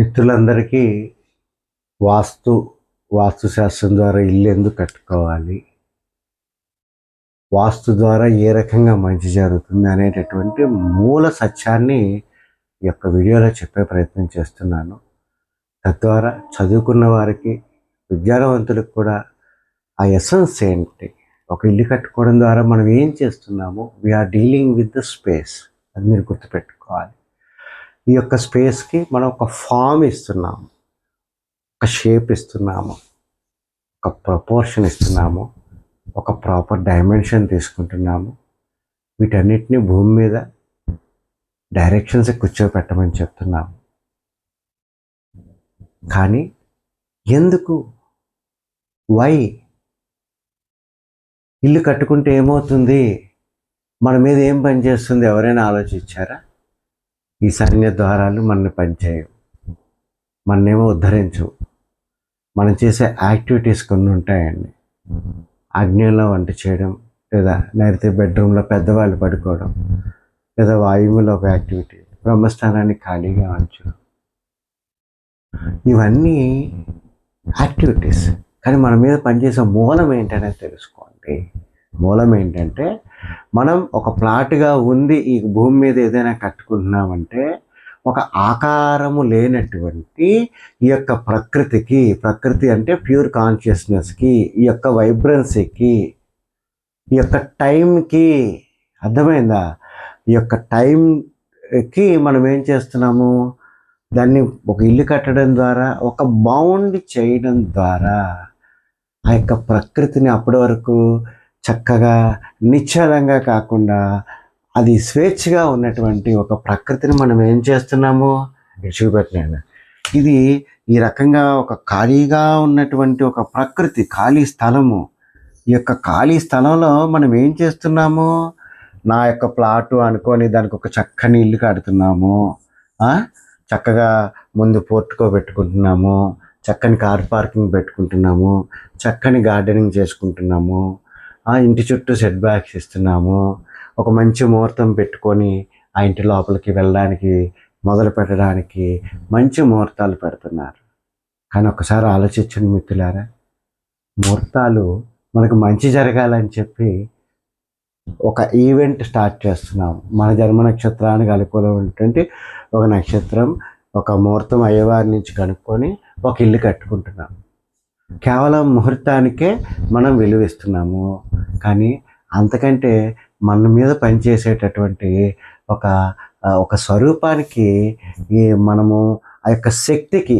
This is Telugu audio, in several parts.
మిత్రులందరికీ వాస్తు వాస్తుశాస్త్రం ద్వారా ఇల్లు ఎందుకు కట్టుకోవాలి? వాస్తు ద్వారా ఏ రకంగా మంచి జరుగుతుంది అనేటటువంటి మూల సత్యాన్ని ఈ యొక్క వీడియోలో చెప్పే ప్రయత్నం చేస్తున్నాను. తద్వారా చదువుకున్న వారికి విజ్ఞానవంతులకు కూడా ఆ ఎసెన్స్ ఏంటి? ఒక ఇల్లు కట్టుకోవడం ద్వారా మనం ఏం చేస్తున్నాము? We are dealing with the space అది మీరు గుర్తుపెట్టుకోవాలి. ఈ యొక్క స్పేస్కి మనం ఒక ఫామ్ ఇస్తున్నాము. ఒక షేప్ ఇస్తున్నాము. ఒక ప్రపోర్షన్ ఇస్తున్నాము. ఒక ప్రాపర్ డైమెన్షన్ తీసుకుంటున్నాము. వీటన్నిటిని భూమి మీద డైరెక్షన్స్ కూర్చోపెట్టమని చెప్తున్నాము. కానీ ఎందుకు? వై ఇల్లు కట్టుకుంటే ఏమవుతుంది? మన మీద ఏం పని చేస్తుంది? ఎవరైనా ఆలోచించారా? ఈశాన్య ద్వారాలు మనని పనిచేయవు. మననేమో ఉద్ధరించవు. మనం చేసే యాక్టివిటీస్ కొన్ని ఉంటాయండి. అగ్నిలో వంట చేయడం లేదా లేకపోతే బెడ్రూమ్లో పెద్దవాళ్ళు పడుకోవడం లేదా వాయువులో ఒక యాక్టివిటీ బ్రహ్మస్థానాన్ని ఖాళీగా ఉంచడం. ఇవన్నీ యాక్టివిటీస్. కానీ మన మీద పనిచేసే మూలం ఏంటనేది తెలుసుకోండి. మూలం ఏంటంటే మనం ఒక ప్లాట్గా ఉంది ఈ భూమి మీద ఏదైనా కట్టుకుంటున్నామంటే ఒక ఆకారము లేనటువంటి ఈ యొక్క ప్రకృతికి ప్రకృతి అంటే ప్యూర్ కాన్షియస్నెస్కి ఈ యొక్క వైబ్రెన్సీకి ఈ యొక్క టైంకి అర్థమైందా? ఈ యొక్క టైంకి మనం ఏం చేస్తున్నాము? దాన్ని ఒక ఇల్లు కట్టడం ద్వారా ఒక బౌండ్ చేయడం ద్వారా ఆ యొక్క ప్రకృతిని అప్పటి వరకు చక్కగా నిశ్చలంగా కాకుండా అది స్వేచ్ఛగా ఉన్నటువంటి ఒక ప్రకృతిని మనం ఏం చేస్తున్నాము? చూపెట్టినాను ఇది ఈ రకంగా ఒక ఖాళీగా ఉన్నటువంటి ఒక ప్రకృతి ఖాళీ స్థలము. ఈ యొక్క ఖాళీ స్థలంలో మనం ఏం చేస్తున్నాము? నా యొక్క ప్లాటు అనుకొని దానికి ఒక చక్కని ఇల్లు కడుతున్నాము. చక్కగా ముందు పోర్టుకో పెట్టుకుంటున్నాము. చక్కని కార్ పార్కింగ్ పెట్టుకుంటున్నాము. చక్కని గార్డెనింగ్ చేసుకుంటున్నాము. ఆ ఇంటి చుట్టూ సెట్ బ్యాక్స్ ఇస్తున్నాము. ఒక మంచి ముహూర్తం పెట్టుకొని ఆ ఇంటి లోపలికి వెళ్ళడానికి మొదలు పెట్టడానికి మంచి ముహూర్తాలు పెడుతున్నారు. కానీ ఒకసారి ఆలోచించండి మిత్రులారా ముహూర్తాలు మనకు మంచి జరగాలని చెప్పి ఒక ఈవెంట్ స్టార్ట్ చేస్తున్నాం మన జన్మ నక్షత్రానికి అనుకూలమైనటువంటి ఒక నక్షత్రం ఒక ముహూర్తం అయ్యవారి నుంచి కనుక్కొని ఒక ఇల్లు కట్టుకుంటున్నాం కేవలం ముహూర్తానికే మనం విలువిస్తున్నాము. కానీ అంతకంటే మన మీద పనిచేసేటటువంటి ఒక ఒక స్వరూపానికి ఈ మనము ఆ యొక్క శక్తికి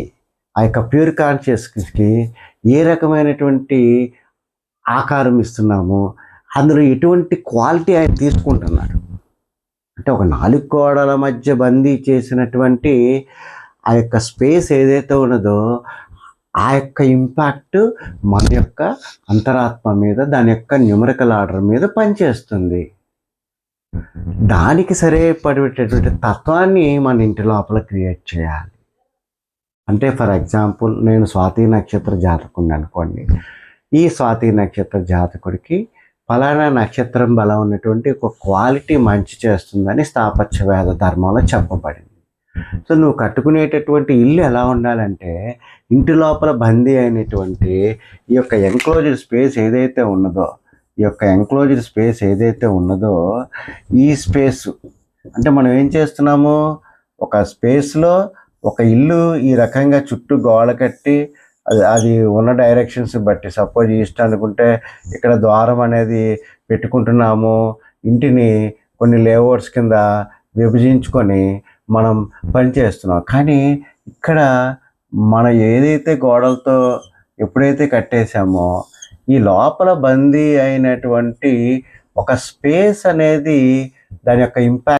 ఆ యొక్క ప్యూర్ కాన్షియస్కి ఏ రకమైనటువంటి ఆకారం ఇస్తున్నాము అందులో ఎటువంటి క్వాలిటీ ఆయన తీసుకుంటున్నాడు అంటే ఒక నాలుగు గోడల మధ్య బందీ చేసినటువంటి ఆ యొక్క స్పేస్ ఏదైతే ఉన్నదో ఆ యొక్క ఇంపాక్ట్ మన యొక్క అంతరాత్మ మీద దాని యొక్క న్యూమరికల్ ఆర్డర్ మీద పనిచేస్తుంది. దానికి సరిపడేటటువంటి తత్వాన్ని మన ఇంటి లోపల క్రియేట్ చేయాలి. అంటే ఫర్ ఎగ్జాంపుల్ నేను స్వాతి నక్షత్ర జాతకుడిని అనుకోండి. ఈ స్వాతి నక్షత్ర జాతకుడికి ఫలానా నక్షత్రం బలం ఉన్నటువంటి ఒక క్వాలిటీ మంచి చేస్తుందని స్థాపత్య వేద ధర్మంలో చెప్పబడింది. సో నువ్వు కట్టుకునేటటువంటి ఇల్లు ఎలా ఉండాలంటే ఇంటి లోపల బందీ అయినటువంటి ఈ యొక్క ఎంక్లోజ్డ్ స్పేస్ ఏదైతే ఉన్నదో ఈ యొక్క ఎంక్లోజ్డ్ స్పేస్ ఏదైతే ఉన్నదో ఈ స్పేస్ అంటే మనం ఏం చేస్తున్నాము? ఒక స్పేస్లో ఒక ఇల్లు ఈ రకంగా చుట్టూ గోడ కట్టి అది అది ఉన్న డైరెక్షన్స్ బట్టి సపోజ్ ఈస్ట్ అనుకుంటే ఇక్కడ ద్వారం అనేది పెట్టుకుంటున్నాము ఇంటిని కొన్ని లేఅవుట్స్ కింద విభజించుకొని మనం పనిచేస్తున్నాం కానీ ఇక్కడ మనం ఏదైతే గోడలతో ఎప్పుడైతే కట్టేశామో ఈ లోపల బందీ అయినటువంటి ఒక స్పేస్ అనేది దాని యొక్క ఇంపాక్ట్